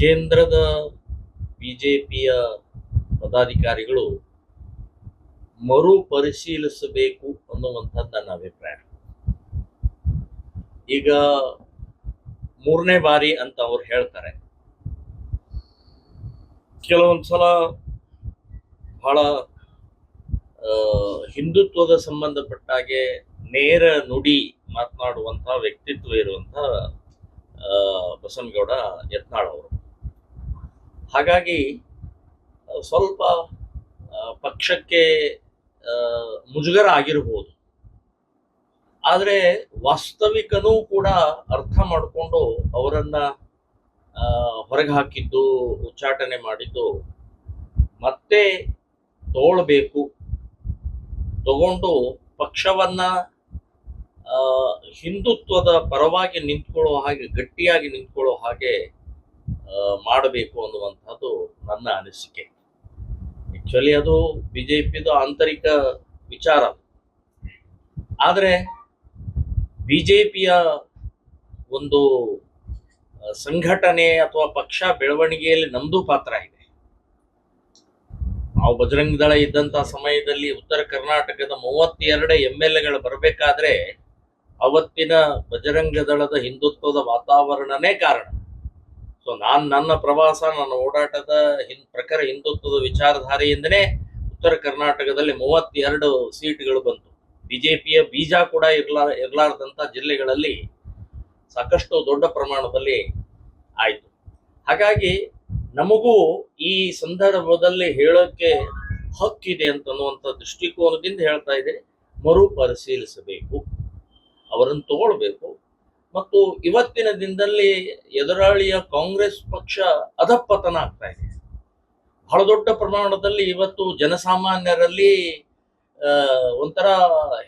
ಕೇಂದ್ರದ ಬಿಜೆಪಿಯ ಪದಾಧಿಕಾರಿಗಳು ಮರುಪರಿಶೀಲಿಸಬೇಕು ಅನ್ನುವಂಥದ್ದು ನನ್ನ ಅಭಿಪ್ರಾಯ ಈಗ ಮೂರನೇ ಬಾರಿ ಅಂತ ಅವ್ರು ಹೇಳ್ತಾರೆ. ಕೆಲವೊಂದ್ಸಲ ಬಹಳ ಹಿಂದುತ್ವದ ಸಂಬಂಧಪಟ್ಟಾಗೆ ನೇರ ನುಡಿ ಮಾತನಾಡುವಂಥ ವ್ಯಕ್ತಿತ್ವ ಇರುವಂಥ ಬಸವನಗೌಡ ಯತ್ನಾಳ್ ಅವರು. ಹಾಗಾಗಿ ಸ್ವಲ್ಪ ಪಕ್ಷಕ್ಕೆ ಮುಜುಗರ ಆಗಿರಬಹುದು ಆದರೆ, ವಾಸ್ತವಿಕನೂ ಕೂಡ ಅರ್ಥ ಮಾಡಿಕೊಂಡು ಅವರನ್ನ ಹೊರಗೆ ಹಾಕಿದ್ದು, ಉಚ್ಚಾಟನೆ ಮಾಡಿದ್ದು, ಮತ್ತೆ ತೋಳ್ಬೇಕು. ತಗೊಂಡು ಪಕ್ಷವನ್ನ ಹಿಂದುತ್ವದ ಪರವಾಗಿ ನಿಂತ್ಕೊಳ್ಳೋ ಹಾಗೆ, ಗಟ್ಟಿಯಾಗಿ ನಿಂತ್ಕೊಳ್ಳೋ ಹಾಗೆ ಮಾಡಬೇಕು ಅನ್ನುವಂಥದ್ದು ನನ್ನ ಅನಿಸಿಕೆ. ಆಕ್ಚುಲಿ ಅದು ಬಿಜೆಪಿದು ಆಂತರಿಕ ವಿಚಾರ. ಆದರೆ ಬಿಜೆಪಿಯ ಒಂದು ಸಂಘಟನೆ ಅಥವಾ ಪಕ್ಷ ಬೆಳವಣಿಗೆಯಲ್ಲಿ ನಮ್ದು ಪಾತ್ರ ಇದೆ. ನಾವು ಬಜರಂಗ ದಳ ಇದ್ದಂತ ಸಮಯದಲ್ಲಿ ಉತ್ತರ ಕರ್ನಾಟಕದ ಮೂವತ್ತೆರಡು ಎಂ ಎಲ್ ಎಗಳು ಬರಬೇಕಾದ್ರೆ ಅವತ್ತಿನ ಬಜರಂಗ ದಳದ ಹಿಂದುತ್ವದ ವಾತಾವರಣನೇ ಕಾರಣ. ಸೊ ನಾನು ನನ್ನ ಪ್ರವಾಸ, ನನ್ನ ಓಡಾಟದ ಹಿನ್ ಪ್ರಕಾರ ಹಿಂದುತ್ವದ ವಿಚಾರಧಾರೆಯಿಂದನೇ ಉತ್ತರ ಕರ್ನಾಟಕದಲ್ಲಿ ಮೂವತ್ತೆರಡು ಸೀಟ್ಗಳು ಬಂತು. ಬಿಜೆಪಿಯ ಬೀಜ ಕೂಡ ಇರ್ಲಾ ಇರಲಾರ್ದಂಥ ಜಿಲ್ಲೆಗಳಲ್ಲಿ ಸಾಕಷ್ಟು ದೊಡ್ಡ ಪ್ರಮಾಣದಲ್ಲಿ ಆಯಿತು. ಹಾಗಾಗಿ ನಮಗೂ ಈ ಸಂದರ್ಭದಲ್ಲಿ ಹೇಳೋಕ್ಕೆ ಹಕ್ಕಿದೆ ಅಂತನ್ನುವಂಥ ದೃಷ್ಟಿಕೋನದಿಂದ ಹೇಳ್ತಾ ಇದ್ದೇನೆ ಮರುಪರಿಶೀಲಿಸಬೇಕು. ಅವರನ್ನು ತಗೊಳ್ಬೇಕು. ಮತ್ತು ಇವತ್ತಿನ ದಿನದಲ್ಲಿ ಎದುರಾಳಿಯ ಕಾಂಗ್ರೆಸ್ ಪಕ್ಷ ಅಧಪತನ ಆಗ್ತಾ ಇದೆ. ಬಹಳ ದೊಡ್ಡ ಪ್ರಮಾಣದಲ್ಲಿ ಇವತ್ತು ಜನಸಾಮಾನ್ಯರಲ್ಲಿ ಒಂಥರ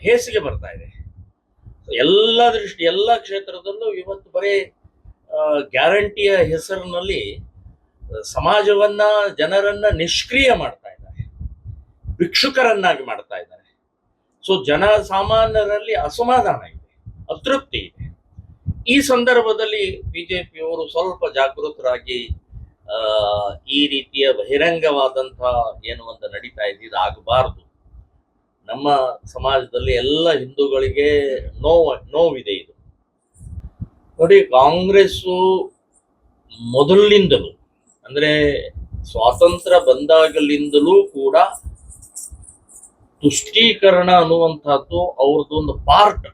ಹೇಸಿಗೆ ಬರ್ತಾ ಇದೆ. ಎಲ್ಲ ದೃಷ್ಟಿ, ಎಲ್ಲ ಕ್ಷೇತ್ರದಲ್ಲೂ ಇವತ್ತು ಬರೀ ಗ್ಯಾರಂಟಿಯ ಹೆಸರಿನಲ್ಲಿ ಸಮಾಜವನ್ನ, ಜನರನ್ನ ನಿಷ್ಕ್ರಿಯ ಮಾಡ್ತಾ ಇದ್ದಾರೆ. ಭಿಕ್ಷುಕರನ್ನಾಗಿ ಮಾಡ್ತಾ ಇದ್ದಾರೆ. ಸೊ ಜನ ಸಾಮಾನ್ಯರಲ್ಲಿ ಅಸಮಾಧಾನ ಇದೆ, ಅತೃಪ್ತಿ ಇದೆ. ಈ ಸಂದರ್ಭದಲ್ಲಿ ಬಿಜೆಪಿಯವರು ಸ್ವಲ್ಪ ಜಾಗೃತರಾಗಿ ಈ ರೀತಿಯ ಬಹಿರಂಗವಾದಂತಹ ಏನು ಒಂದು ನಡೀತಾ ಇದೆ ನಮ್ಮ ಸಮಾಜದಲ್ಲಿ ಎಲ್ಲ ಹಿಂದೂಗಳಿಗೆ ನೋವು, ನೋವಿದೆ ಇದು. ನೋಡಿ, ಕಾಂಗ್ರೆಸ್ಸು ಮೊದಲಿನಿಂದಲೂ, ಅಂದ್ರೆ ಸ್ವಾತಂತ್ರ್ಯ ಬಂದಾಗಲಿಂದಲೂ ಕೂಡ ತುಷ್ಟೀಕರಣ ಅನ್ನುವಂಥದ್ದು ಅವ್ರದ್ದೊಂದು ಪಾರ್ಟ್,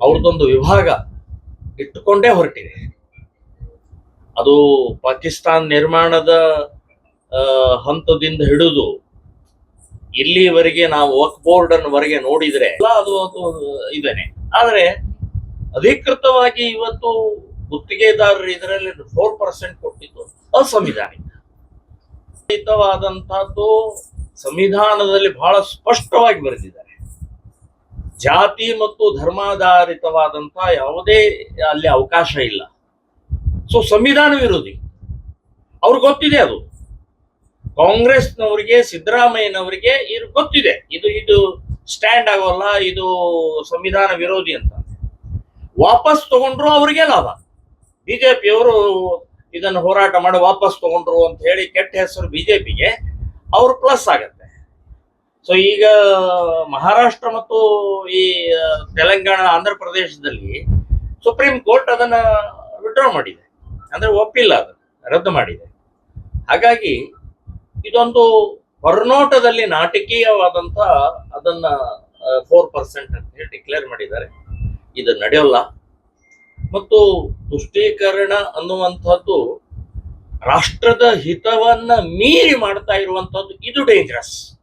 ಅವ್ರದ್ದೊಂದು ವಿಭಾಗ. ಇಟ್ಟುಕೊಂಡೇ ಹೊರಟಿದೆ. ಅದು ಪಾಕಿಸ್ತಾನ್ ನಿರ್ಮಾಣದ ಹಂತದಿಂದ ಹಿಡಿದು ಇಲ್ಲಿವರೆಗೆ ನಾವು ವಕ್ ಬೋರ್ಡ್ ಅನ್ನುವರೆಗೆ ನೋಡಿದ್ರೆ ಎಲ್ಲ ಅದು ಇದೇನೆ. ಆದರೆ ಅಧಿಕೃತವಾಗಿ ಇವತ್ತು ಗುತ್ತಿಗೆದಾರರು ಇದರಲ್ಲಿ ಫೋರ್ ಪರ್ಸೆಂಟ್ ಕೊಟ್ಟಿದ್ದು ಅಸಂವಿಧಾನಿಕ. ಸಂವಿಧಾನದಲ್ಲಿ ಬಹಳ ಸ್ಪಷ್ಟವಾಗಿ ಬರೆದಿದ್ದಾರೆ. ಜಾತಿ ಮತ್ತು ಧರ್ಮಾಧಾರಿತವಾದಂಥ ಯಾವುದೇ ಅಲ್ಲಿ ಅವಕಾಶ ಇಲ್ಲ. ಸೊ ಸಂವಿಧಾನ ವಿರೋಧಿ. ಅವ್ರಿಗೆ ಗೊತ್ತಿದೆ ಅದು. ಕಾಂಗ್ರೆಸ್ನವರಿಗೆ, ಸಿದ್ದರಾಮಯ್ಯನವರಿಗೆ ಇದು ಗೊತ್ತಿದೆ. ಇದು ಇದು ಸ್ಟ್ಯಾಂಡ್ ಆಗೋಲ್ಲ, ಇದು ಸಂವಿಧಾನ ವಿರೋಧಿ ಅಂತ. ವಾಪಸ್ ತಗೊಂಡ್ರು ಅವರಿಗೆ ಲಾಭ. ಬಿಜೆಪಿಯವರು ಇದನ್ನು ಹೋರಾಟ ಮಾಡಿ ವಾಪಸ್ ತಗೊಂಡ್ರು ಅಂತ ಹೇಳಿ ಕೆಟ್ಟ ಹೆಸರು ಬಿಜೆಪಿಗೆ, ಅವ್ರು ಪ್ಲಸ್ ಆಗತ್ತೆ. ಸೊ ಈಗ ಮಹಾರಾಷ್ಟ್ರ ಮತ್ತು ಈ ತೆಲಂಗಾಣ, ಆಂಧ್ರ ಪ್ರದೇಶದಲ್ಲಿ ಸುಪ್ರೀಂ ಕೋರ್ಟ್ ಅದನ್ನ ವಿಡ್ರಾ ಮಾಡಿದೆ. ಅಂದ್ರೆ ಒಪ್ಪಿಲ್ಲ ಅದು, ರದ್ದು ಮಾಡಿದೆ. ಹಾಗಾಗಿ ಇದೊಂದು ಹೊರನೋಟದಲ್ಲಿ ನಾಟಕೀಯವಾದಂತ ಅದನ್ನ ಫೋರ್ ಪರ್ಸೆಂಟ್ ಅಂತ ಹೇಳಿ ಡಿಕ್ಲೇರ್ ಮಾಡಿದ್ದಾರೆ. ಇದು ನಡೆಯೋಲ್ಲ. ಮತ್ತು ತುಷ್ಟೀಕರಣ ಅನ್ನುವಂಥದ್ದು ರಾಷ್ಟ್ರದ ಹಿತವನ್ನ ಮೀರಿ ಮಾಡ್ತಾ ಇರುವಂತದ್ದು ಇದು ಡೇಂಜರಸ್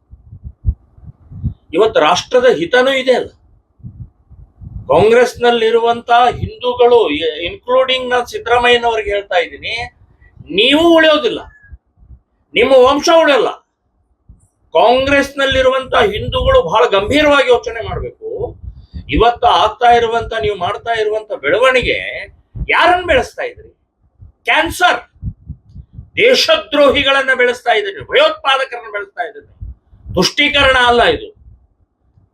ಇವತ್ತು ರಾಷ್ಟ್ರದ ಹಿತನೂ ಇದೆ ಅಲ್ಲ ಕಾಂಗ್ರೆಸ್ನಲ್ಲಿರುವಂತ ಹಿಂದೂಗಳು ಇನ್ಕ್ಲೂಡಿಂಗ್ ನಾನು ಸಿದ್ದರಾಮಯ್ಯನವ್ರಿಗೆ ಹೇಳ್ತಾ ಇದ್ದೀನಿ, ನೀವು ಉಳಿಯೋದಿಲ್ಲ. ನಿಮ್ಮ ವಂಶ ಉಳಿಯಲ್ಲ. ಕಾಂಗ್ರೆಸ್ನಲ್ಲಿರುವಂತ ಹಿಂದೂಗಳು ಬಹಳ ಗಂಭೀರವಾಗಿ ಯೋಚನೆ ಮಾಡಬೇಕು. ಇವತ್ತು ಆಗ್ತಾ ಇರುವಂತ, ನೀವು ಮಾಡ್ತಾ ಇರುವಂತ ಬೆಳವಣಿಗೆ ಯಾರನ್ನ ಬೆಳೆಸ್ತಾ ಇದ್ರಿ? ಕ್ಯಾನ್ಸರ್. ದೇಶದ್ರೋಹಿಗಳನ್ನ ಬೆಳೆಸ್ತಾ ಇದ್ದೀರಿ ಭಯೋತ್ಪಾದಕರನ್ನ ಬೆಳೆಸ್ತಾ ಇದ್ದೀರಿ ತುಷ್ಟೀಕರಣ ಅಲ್ಲ ಇದು.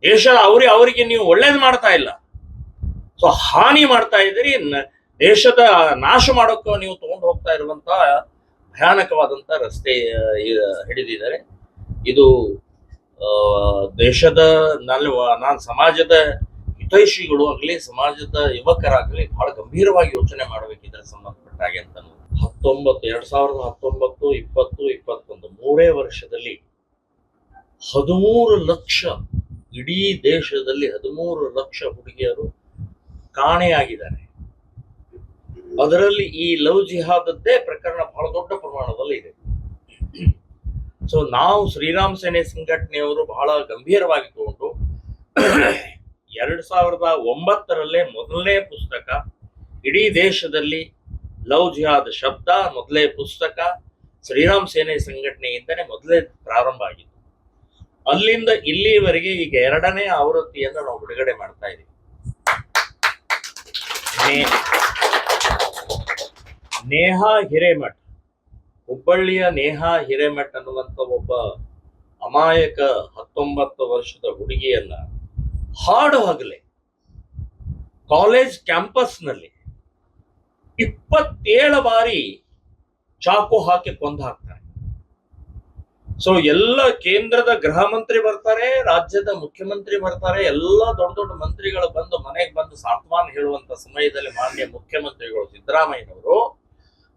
ದೇಶದ ಅವ್ರಿ ಅವರಿಗೆ ನೀವು ಒಳ್ಳೇದು ಮಾಡ್ತಾ ಇಲ್ಲ ಸೊ ಹಾನಿ ಮಾಡ್ತಾ ಇದ್ದೀರಿ ದೇಶದ ನಾಶ ಮಾಡೋಕ್ಕೂ ನೀವು ತಗೊಂಡು ಹೋಗ್ತಾ ಇರುವಂತಹ ಭಯಾನಕವಾದಂತ ರಸ್ತೆ ಹಿಡಿದಿದ್ದಾರೆ ಇದು ದೇಶದ ನಲ್ವ ನಾನು ಸಮಾಜದ ಹಿತೈಷಿಗಳು ಆಗಲಿ, ಸಮಾಜದ ಯುವಕರಾಗಲಿ ಬಹಳ ಗಂಭೀರವಾಗಿ ಯೋಚನೆ ಮಾಡಬೇಕು ಇದರ ಸಂಬಂಧಪಟ್ಟ ಹಾಗೆ ಅಂತ. ಹತ್ತೊಂಬತ್ತು ಎರಡ್ ಸಾವಿರದ ಹತ್ತೊಂಬತ್ತು, ಇಪ್ಪತ್ತು ಇಪ್ಪತ್ತೊಂದು, ಮೂರೇ ವರ್ಷದಲ್ಲಿ ಹದಿಮೂರು ಲಕ್ಷ ಇಡೀ ದೇಶದಲ್ಲಿ ಹದಿಮೂರು ಲಕ್ಷ ಹುಡುಗಿಯರು ಕಾಣೆಯಾಗಿದ್ದಾರೆ. ಅದರಲ್ಲಿ ಈ ಲವ್ ಜಿಹಾದದ್ದೇ ಪ್ರಕರಣ ಬಹಳ ದೊಡ್ಡ ಪ್ರಮಾಣದಲ್ಲಿ ಇದೆ. ಸೊ ನಾವು ಶ್ರೀರಾಮ್ ಸೇನೆ ಸಂಘಟನೆಯವರು ಬಹಳ ಗಂಭೀರವಾಗಿ ತಗೊಂಡು ಎರಡ್ ಸಾವಿರದ ಒಂಬತ್ತರಲ್ಲೇ ಮೊದಲನೇ ಪುಸ್ತಕ ಇಡೀ ದೇಶದಲ್ಲಿ ಲವ್ ಜಿಹಾದ್ ಶಬ್ದ ಮೊದಲೇ ಪುಸ್ತಕ ಶ್ರೀರಾಮ್ ಸೇನೆ ಸಂಘಟನೆಯಿಂದನೇ ಮೊದಲೇ ಪ್ರಾರಂಭ ಆಗಿತ್ತು. ಅಲ್ಲಿಂದ ಇಲ್ಲಿವರೆಗೆ ಈಗ ಎರಡನೇ ಆವೃತ್ತಿಯನ್ನು ನಾವು ಬಿಡುಗಡೆ ಮಾಡ್ತಾ ಇದ್ದೀವಿ ನೇಹ ಹಿರೇಮಠ್. ಹುಬ್ಬಳ್ಳಿಯ ನೇಹಾ ಹಿರೇಮಠ್ ಅನ್ನುವಂಥ ಒಬ್ಬ ಅಮಾಯಕ ಹತ್ತೊಂಬತ್ತು ವರ್ಷದ ಹುಡುಗಿಯನ್ನ ಹಾಡು ಹಗಲೆ ಕಾಲೇಜ್ ಕ್ಯಾಂಪಸ್ನಲ್ಲಿ ಇಪ್ಪತ್ತೇಳು ಬಾರಿ ಚಾಕು ಹಾಕಿ ಕೊಂದು ಹಾಕ್ತಾರೆ. ಸೊ ಎಲ್ಲ ಕೇಂದ್ರದ ಗೃಹ ಮಂತ್ರಿ ಬರ್ತಾರೆ, ರಾಜ್ಯದ ಮುಖ್ಯಮಂತ್ರಿ ಬರ್ತಾರೆ, ಎಲ್ಲ ದೊಡ್ಡ ದೊಡ್ಡ ಮಂತ್ರಿಗಳು ಬಂದು ಮನೆಗೆ ಬಂದು ಸಾಂತ್ವಾನ ಹೇಳುವಂತ ಸಮಯದಲ್ಲಿ ಮಾನ್ಯ ಮುಖ್ಯಮಂತ್ರಿಗಳು ಸಿದ್ದರಾಮಯ್ಯನವರು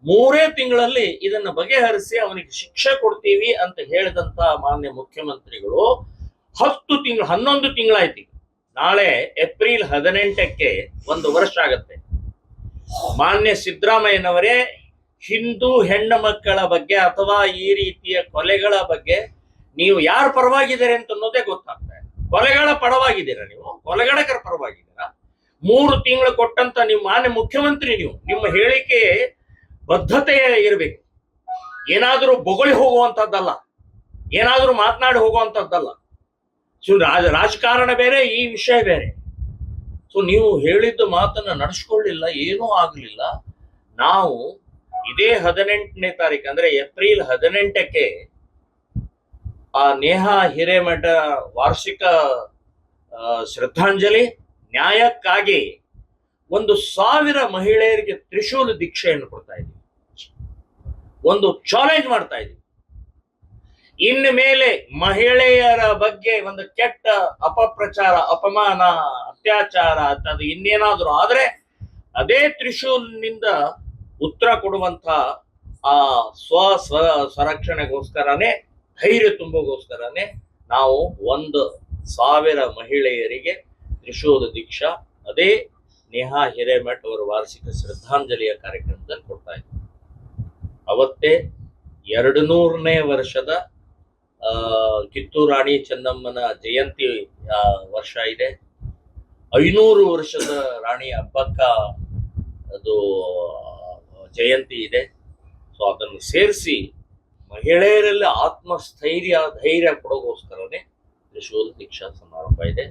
ಮೂರೇ ತಿಂಗಳಲ್ಲಿ ಇದನ್ನ ಬಗೆಹರಿಸಿ ಅವನಿಗೆ ಶಿಕ್ಷೆ ಕೊಡ್ತೀವಿ ಅಂತ ಹೇಳಿದಂತ ಮಾನ್ಯ ಮುಖ್ಯಮಂತ್ರಿಗಳು ಹತ್ತು ತಿಂಗಳು, ಹನ್ನೊಂದು ತಿಂಗಳಾಯ್ತು. ನಾಳೆ ಏಪ್ರಿಲ್ ಹದಿನೆಂಟಕ್ಕೆ ಒಂದು ವರ್ಷ ಆಗತ್ತೆ ಮಾನ್ಯ ಸಿದ್ದರಾಮಯ್ಯನವರೇ ಹಿಂದೂ ಹೆಣ್ಣು ಮಕ್ಕಳ ಬಗ್ಗೆ ಅಥವಾ ಈ ರೀತಿಯ ಕೊಲೆಗಳ ಬಗ್ಗೆ ನೀವು ಯಾರು ಪರವಾಗಿದ್ದೀರಿ ಅಂತ ಅನ್ನೋದೇ ಗೊತ್ತಾಗ್ತಾ ಇದೆ ಕೊಲೆಗಳ ಪರವಾಗಿದ್ದೀರಾ ನೀವು? ಕೊಲೆಗಡಕರ ಪರವಾಗಿದ್ದೀರಾ? ಮೂರು ತಿಂಗಳು ಕೊಟ್ಟಂತ ನಿಮ್ಮ ಮಾನ್ಯ ಮುಖ್ಯಮಂತ್ರಿ ನೀವು. ನಿಮ್ಮ ಹೇಳಿಕೆ ಬದ್ಧತೆ ಇರಬೇಕು. ಏನಾದರೂ ಬೊಗಳಿ ಹೋಗುವಂಥದ್ದಲ್ಲ ಏನಾದರೂ ಮಾತನಾಡಿ ಹೋಗುವಂಥದ್ದಲ್ಲ ಸೊ, ರಾಜ, ರಾಜಕಾರಣ ಬೇರೆ, ಈ ವಿಷಯ ಬೇರೆ. ಸೊ, ನೀವು ಹೇಳಿದ್ದ ಮಾತನ್ನ ನಡೆಸ್ಕೊಳ್ಳಿಲ್ಲ, ಏನೂ ಆಗಲಿಲ್ಲ. ನಾವು ಇದೇ ಹದಿನೆಂಟನೇ ತಾರೀಕು ಅಂದ್ರೆ ಏಪ್ರಿಲ್ ಹದಿನೆಂಟಕ್ಕೆ ಆ ನೇಹಾ ಹಿರೇಮಠ ವಾರ್ಷಿಕ ಶ್ರದ್ಧಾಂಜಲಿ. ನ್ಯಾಯಕ್ಕಾಗಿ ಒಂದು ಸಾವಿರ ಮಹಿಳೆಯರಿಗೆ ತ್ರಿಶೂಲ ದೀಕ್ಷೆಯನ್ನು ಕೊಡ್ತಾ ಇದ್ದೀವಿ. ಒಂದು ಚಾಲೆಂಜ್ ಮಾಡ್ತಾ ಇದ್ದೀವಿ. ಇನ್ನು ಮೇಲೆ ಮಹಿಳೆಯರ ಬಗ್ಗೆ ಒಂದು ಕೆಟ್ಟ ಅಪಪ್ರಚಾರ, ಅಪಮಾನ, ಅತ್ಯಾಚಾರ ಅದು ಇನ್ನೇನಾದರೂ ಆದ್ರೆ ಅದೇ ತ್ರಿಶೂಲ್ನಿಂದ ಉತ್ತರ ಕೊಡುವಂತ ಆ ಸ್ವ ಸ್ವ ಸಂರಕ್ಷಣೆಗೋಸ್ಕರನೇ, ಧೈರ್ಯ ತುಂಬಗೋಸ್ಕರನೇ ನಾವು ಒಂದು ಸಾವಿರ ಮಹಿಳೆಯರಿಗೆ ತ್ರಿಶೂಲ ದೀಕ್ಷಾ, ಅದೇ ನೇಹಾ ಹಿರೇಮಠ್ ಅವರ ವಾರ್ಷಿಕ ಶ್ರದ್ಧಾಂಜಲಿಯ ಕಾರ್ಯಕ್ರಮದಲ್ಲಿ ಕೊಡ್ತಾ ಇದ್ದೀವಿ ಅವತ್ತೇ ಎರಡು ನೂರನೇ ವರ್ಷದ ಕಿತ್ತೂರು ರಾಣಿ ಚೆನ್ನಮ್ಮನ ಜಯಂತಿ ವರ್ಷ ಇದೆ. ಐನೂರು ವರ್ಷದ ರಾಣಿ ಅಬ್ಬಕ್ಕ ಅದು ಜಯಂತಿ ಇದೆ. ಸೊ ಅದನ್ನು ಸೇರಿಸಿ ಮಹಿಳೆಯರಲ್ಲಿ ಆತ್ಮಸ್ಥೈರ್ಯ ಧೈರ್ಯ ಕೊಡೋಗೋಸ್ಕರನೇ ತ್ರಿಶೂಲ್ ದೀಕ್ಷಾ ಸಮಾರಂಭ ಇದೆ.